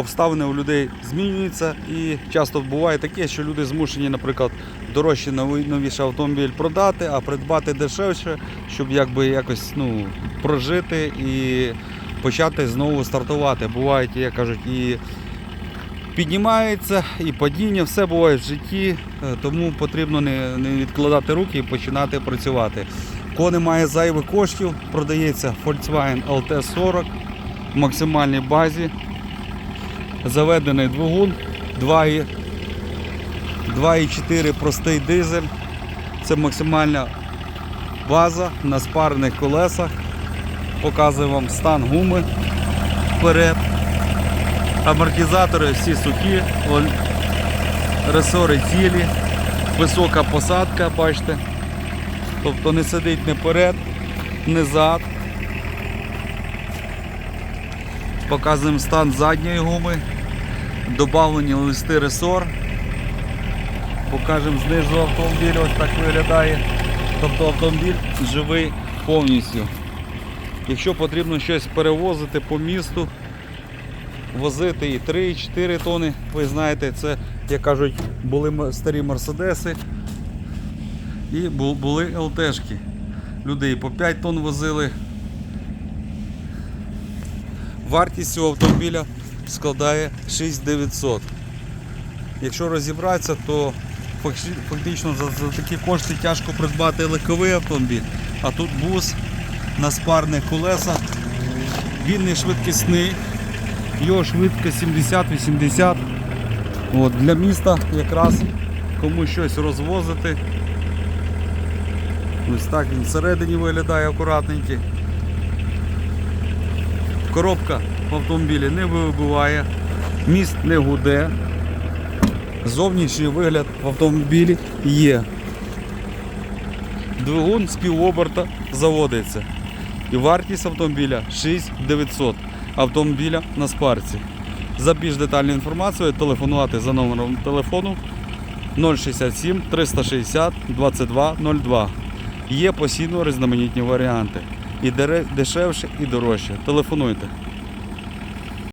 Обставини у людей змінюються і часто буває таке, що люди змушені, наприклад, дорожче новіший автомобіль продати, а придбати дешевше, щоб якби якось ну, прожити і почати знову стартувати. Бувають, як кажуть, і піднімається, і падіння, все буває в житті, е, тому потрібно не, не відкладати руки і починати працювати. Кого немає зайвих коштів, продається Volkswagen LT40 в максимальній базі заведений двигун 2,4 2,4 простий дизель. Це максимальна база на спарених колесах. Показую вам стан гуми вперед. Амортизатори всі сухі, ресори цілі, висока посадка, бачите. Тобто не сидить не перед, не зад. Показуємо стан задньої гуми. Добавлені листи ресор. Покажемо знизу автомобіль, ось так виглядає. Тобто автомобіль живий повністю. Якщо потрібно щось перевозити по місту, возити і 3, і 4 тони, ви знаєте, це, як кажуть, були старі мерседеси і бу- були ЛТшки. Люди і по 5 тонн возили. Вартість цього автомобіля складає 6900. Якщо розібратися, то фактично за, такі кошти тяжко придбати легковий автомобіль. А тут бус на спарних колесах. Він не швидкісний, його швидкість 70-80. От, Для міста якраз комусь щось розвозити. Ось так він всередині виглядає акуратненький. Коробка в автомобілі не вибиває, міст не гуде. Зовнішній вигляд в автомобілі є. Двигун з півоберта заводиться. І вартість автомобіля 6900 автомобіля на спарці. За більш детальну інформацію телефонувати за номером телефону 067 360 2202. Є постійно різноманітні варіанти. І дешевше, і дорожче. Телефонуйте.